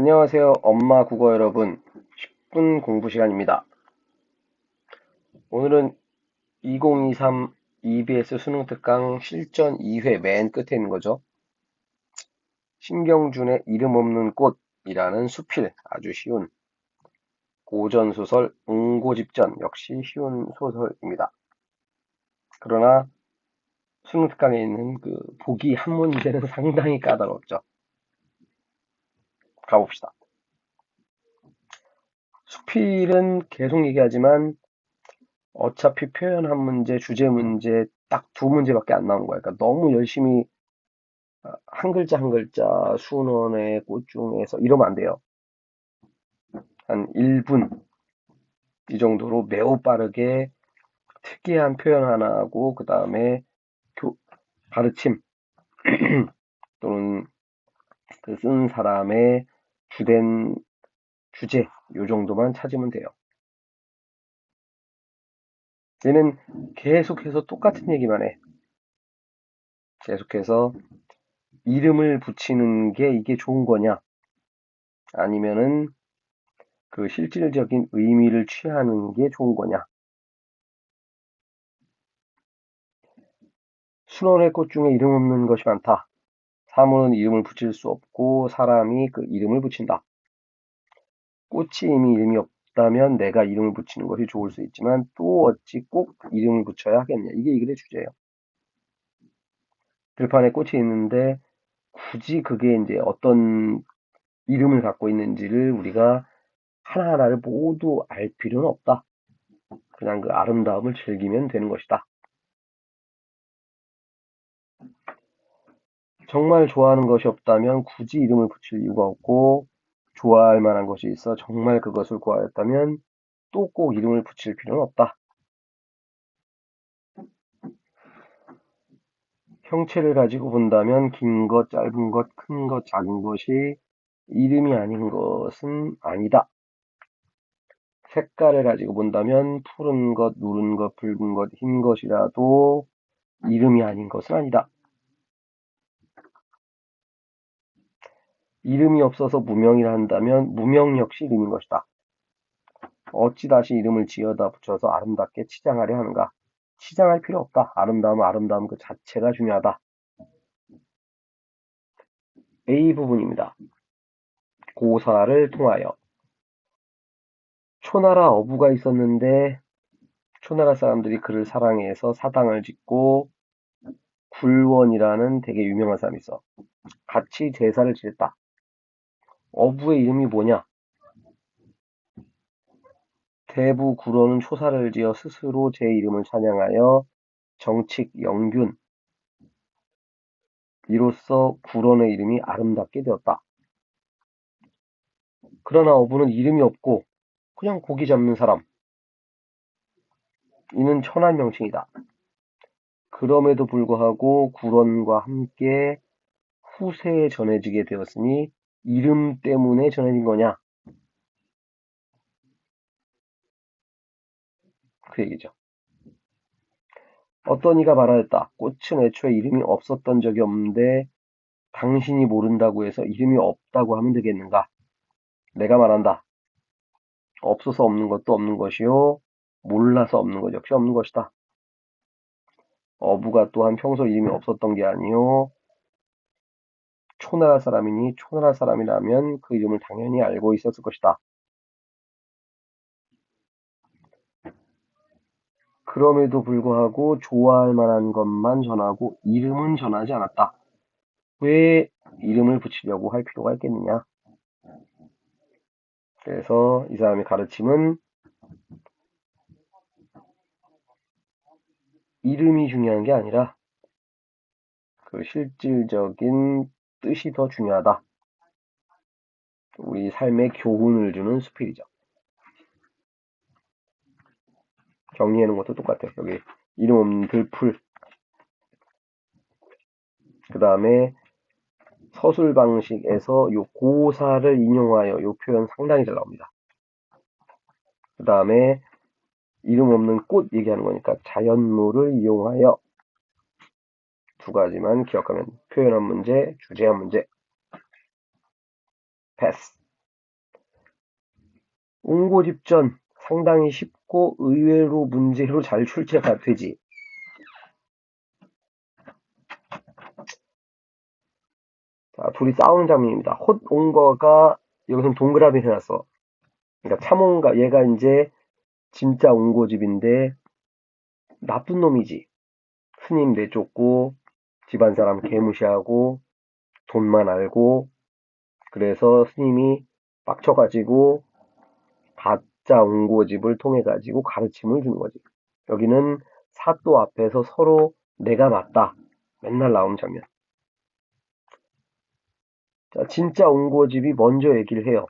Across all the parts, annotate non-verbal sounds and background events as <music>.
안녕하세요. 엄마 국어 여러분. 10분 공부 시간입니다. 오늘은 2023 EBS 수능 특강 실전 2회 맨 끝에 있는 거죠. 신경준의 이름 없는 꽃이라는 수필 아주 쉬운 고전 소설 응고집전 역시 쉬운 소설입니다. 그러나 수능 특강에 있는 그 보기 한 문제는 <laughs> 상당히 까다롭죠. 가봅시다. 수필은 계속 얘기하지만 어차피 표현 한 문제, 주제 문제 딱 두 문제밖에 안 나온 거야. 그러니까 너무 열심히 아, 한 글자 한 글자 순원의 꽃 중에서 이러면 안 돼요. 한 1분 이 정도로 매우 빠르게 특이한 표현 하나 하고 그 다음에 가르침 <clears throat> 또는 그 쓴 사람의 주된 주제 요 정도만 찾으면 돼요. 얘는 계속해서 똑같은 얘기만 해. 계속해서 이름을 붙이는 게 이게 좋은 거냐? 아니면은 그 실질적인 의미를 취하는 게 좋은 거냐? 순원의 꽃 중에 이름 없는 것이 많다. 사물은 이름을 붙일 수 없고 사람이 그 이름을 붙인다. 꽃이 이미 이름이 없다면 내가 이름을 붙이는 것이 좋을 수 있지만 또 어찌 꼭 이름을 붙여야 하겠냐. 이게 이 글의 주제예요. 들판에 꽃이 있는데 굳이 그게 이제 어떤 이름을 갖고 있는지를 우리가 하나하나를 모두 알 필요는 없다. 그냥 그 아름다움을 즐기면 되는 것이다. 정말 좋아하는 것이 없다면 굳이 이름을 붙일 이유가 없고 좋아할 만한 것이 있어 정말 그것을 구하였다면 또 꼭 이름을 붙일 필요는 없다. 형체를 가지고 본다면 긴 것, 짧은 것, 큰 것, 작은 것이 이름이 아닌 것은 아니다. 색깔을 가지고 본다면 푸른 것, 누른 것, 붉은 것, 흰 것이라도 이름이 아닌 것은 아니다. 이름이 없어서 무명이라 한다면 무명 역시 이름인 것이다. 어찌 다시 이름을 지어다 붙여서 아름답게 치장하려 하는가? 치장할 필요 없다. 아름다움, 아름다움 그 자체가 중요하다. A 부분입니다. 고사를 통하여 초나라 어부가 있었는데 초나라 사람들이 그를 사랑해서 사당을 짓고 굴원이라는 되게 유명한 사람이 있어. 같이 제사를 지냈다. 어부의 이름이 뭐냐? 대부 구로는 초사를 지어 스스로 제 이름을 찬양하여 정칙 영균 이로써 구론의 이름이 아름답게 되었다. 그러나 어부는 이름이 없고 그냥 고기 잡는 사람. 이는 천한 명칭이다. 그럼에도 불구하고 구론과 함께 후세에 전해지게 되었으니 이름 때문에 전해진 거냐? 그 얘기죠. 어떤 이가 말하였다. 꽃은 애초에 이름이 없었던 적이 없는데 당신이 모른다고 해서 이름이 없다고 하면 되겠는가? 내가 말한다. 없어서 없는 것도 없는 것이요. 몰라서 없는 것 역시 없는 것이다. 어부가 또한 평소 이름이 없었던 게 아니요. 초나라 사람이니 초나라 사람이라면 그 이름을 당연히 알고 있었을 것이다. 그럼에도 불구하고 좋아할 만한 것만 전하고 이름은 전하지 않았다. 왜 이름을 붙이려고 할 필요가 있겠느냐? 그래서 이 사람의 가르침은 이름이 중요한 게 아니라 그 실질적인 뜻이 더 중요하다. 우리 삶에 교훈을 주는 수필이죠. 정리해 놓은 것도 똑같아요. 여기 이름 없는 들풀. 그 다음에 서술 방식에서 요 고사를 인용하여 요 표현 상당히 잘 나옵니다. 그 다음에 이름 없는 꽃 얘기하는 거니까 자연물을 이용하여 두 가지만 기억하면 표현한 문제, 주제한 문제, 패스. 옹고집 전 상당히 쉽고 의외로 문제로 잘 출제가 되지. 자, 둘이 싸우는 장면입니다. 헛 옹거가 여기서 동그라미 해놨어. 그러니까 참옹가 얘가 이제 진짜 옹고집인데 나쁜 놈이지. 스님 내쫓고 집안 사람 개무시하고 돈만 알고 그래서 스님이 빡쳐가지고 가짜 옹고집을 통해 가지고 가르침을 주는 거지. 여기는 사또 앞에서 서로 내가 맞다. 맨날 나오는 장면. 자, 진짜 옹고집이 먼저 얘기를 해요.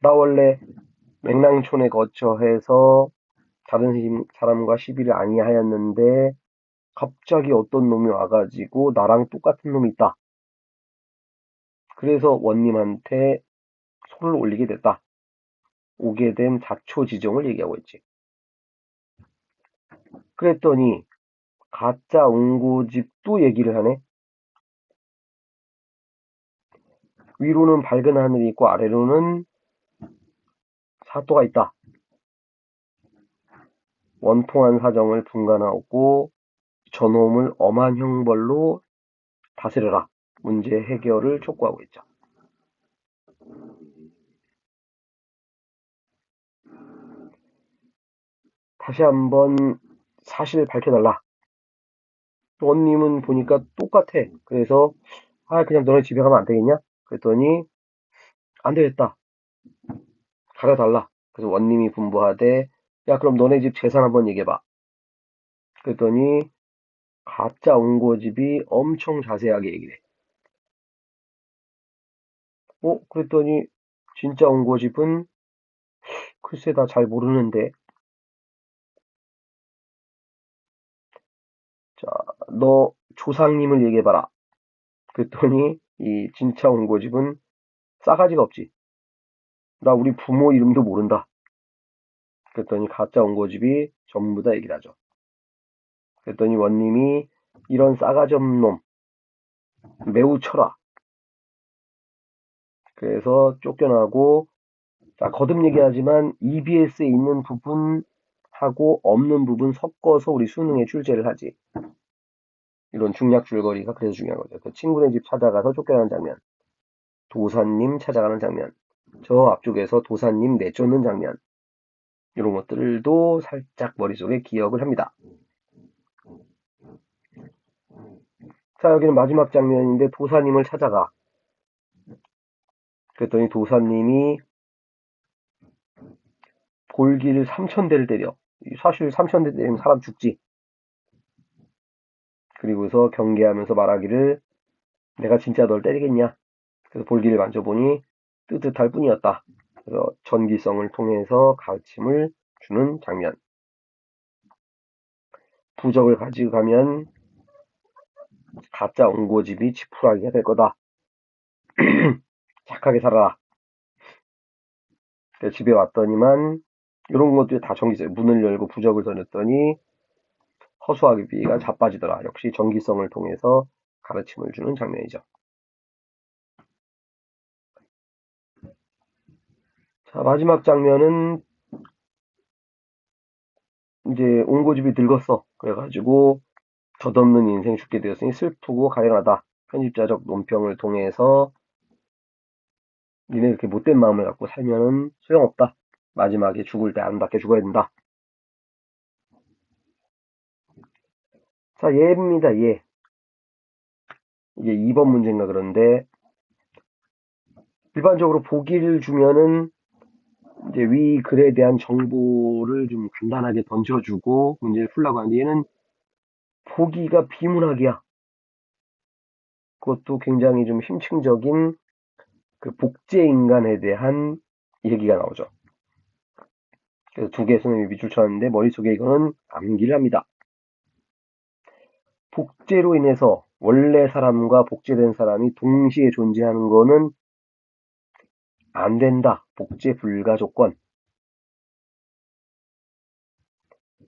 나 원래 맹랑촌에 거처해서 다른 사람과 시비를 아니하였는데 갑자기 어떤 놈이 와가지고 나랑 똑같은 놈이 있다. 그래서 원님한테 소를 올리게 됐다. 오게 된 자초지정을 얘기하고 있지. 그랬더니 가짜 옹고집도 얘기를 하네. 위로는 밝은 하늘이 있고 아래로는 사또가 있다. 원통한 사정을 분간하고 저놈을 엄한 형벌로 다스려라. 문제 해결을 촉구하고 있죠. 다시 한번 사실 밝혀달라. 원님은 보니까 똑같아. 그래서 아 그냥 너네 집에 가면 안 되겠냐? 그랬더니 안 되겠다. 가려달라. 그래서 원님이 분부하되 야 그럼 너네 집 재산 한번 얘기해봐. 그랬더니 가짜 옹고집이 엄청 자세하게 얘기해. 어? 그랬더니 진짜 옹고집은 글쎄 나 잘 모르는데 자, 너 조상님을 얘기해봐라. 그랬더니 이 진짜 옹고집은 싸가지가 없지. 나 우리 부모 이름도 모른다. 그랬더니 가짜 옹고집이 전부 다 얘기를 하죠. 그랬더니 원님이 이런 싸가지 없는 놈 매우 쳐라. 그래서 쫓겨나고 자 거듭 얘기하지만 EBS에 있는 부분하고 없는 부분 섞어서 우리 수능에 출제를 하지. 이런 중략 줄거리가 그래서 중요한 거죠. 그 친구네 집 찾아가서 쫓겨나는 장면, 도사님 찾아가는 장면, 저 앞쪽에서 도사님 내쫓는 장면, 이런 것들도 살짝 머릿속에 기억을 합니다. 자, 여기는 마지막 장면인데 도사님을 찾아가. 그랬더니 도사님이 볼기를 3천대를 때려. 사실 3천대 때리면 사람 죽지. 그리고서 경계하면서 말하기를 내가 진짜 널 때리겠냐. 그래서 볼기를 만져보니 뜨뜻할 뿐이었다. 그래서 전기성을 통해서 가르침을 주는 장면. 부적을 가지고 가면 가짜 옹고집이 지푸라기가 될 거다. <clears throat> 착하게 살아라. 집에 왔더니만 이런 것들이 다 전기세 문을 열고 부적을 던졌더니 허수아비가 자빠지더라. 역시 전기성을 통해서 가르침을 주는 장면이죠. 자, 마지막 장면은 이제 옹고집이 늙었어. 그래가지고 덧없는 인생 죽게 되었으니 슬프고 가련하다. 편집자적 논평을 통해서 니네 이렇게 못된 마음을 갖고 살면은 소용없다. 마지막에 죽을 때 아름답게 죽어야 된다. 자, 예입니다, 예. 이게 2번 문제인가 그런데, 일반적으로 보기를 주면은, 이제 위 글에 대한 정보를 좀 간단하게 던져주고 문제를 풀라고 하는데, 얘는 보기가 비문학이야. 그것도 굉장히 좀 심층적인 그 복제 인간에 대한 얘기가 나오죠. 그래서 두 개의 선생님이 밑줄 쳤는데 머릿속에 이거는 암기를 합니다. 복제로 인해서 원래 사람과 복제된 사람이 동시에 존재하는 거는 안 된다. 복제 불가 조건.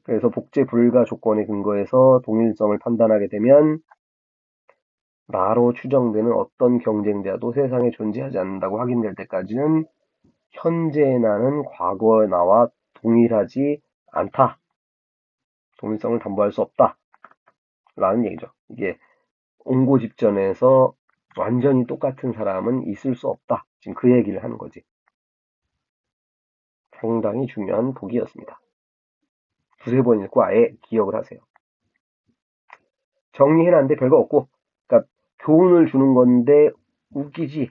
그래서 복제 불가 조건에 근거해서 동일성을 판단하게 되면 나로 추정되는 어떤 경쟁자도 세상에 존재하지 않는다고 확인될 때까지는 현재의 나는 과거의 나와 동일하지 않다. 동일성을 담보할 수 없다. 라는 얘기죠. 이게 옹고 집전에서 완전히 똑같은 사람은 있을 수 없다. 지금 그 얘기를 하는 거지. 상당히 중요한 보기였습니다. 두세 번 읽고 아예 기억을 하세요. 정리해놨는데 별거 없고, 그러니까 교훈을 주는 건데 웃기지.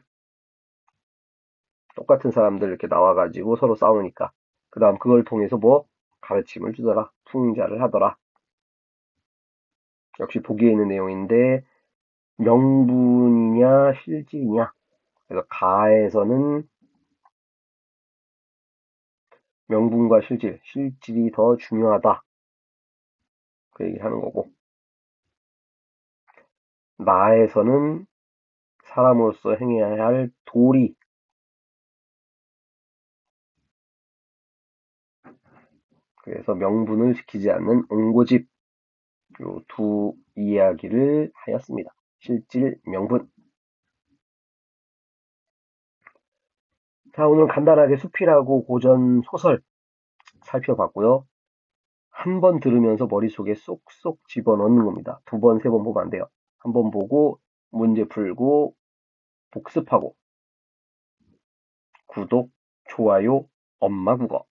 똑같은 사람들 이렇게 나와가지고 서로 싸우니까. 그 다음 그걸 통해서 뭐 가르침을 주더라. 풍자를 하더라. 역시 보기에 있는 내용인데 명분이냐 실질이냐. 그래서 가에서는 명분과 실질, 실질이 더 중요하다. 그 얘기를 하는 거고. 나에서는 사람으로서 행해야 할 도리, 그래서 명분을 지키지 않는 옹고집 요 두 이야기를 하였습니다. 실질, 명분. 자, 오늘 간단하게 수필하고 고전 소설 살펴봤고요. 한 번 들으면서 머릿속에 쏙쏙 집어넣는 겁니다. 두 번, 세 번 보면 안 돼요. 한 번 보고 문제 풀고 복습하고 구독, 좋아요, 엄마 국어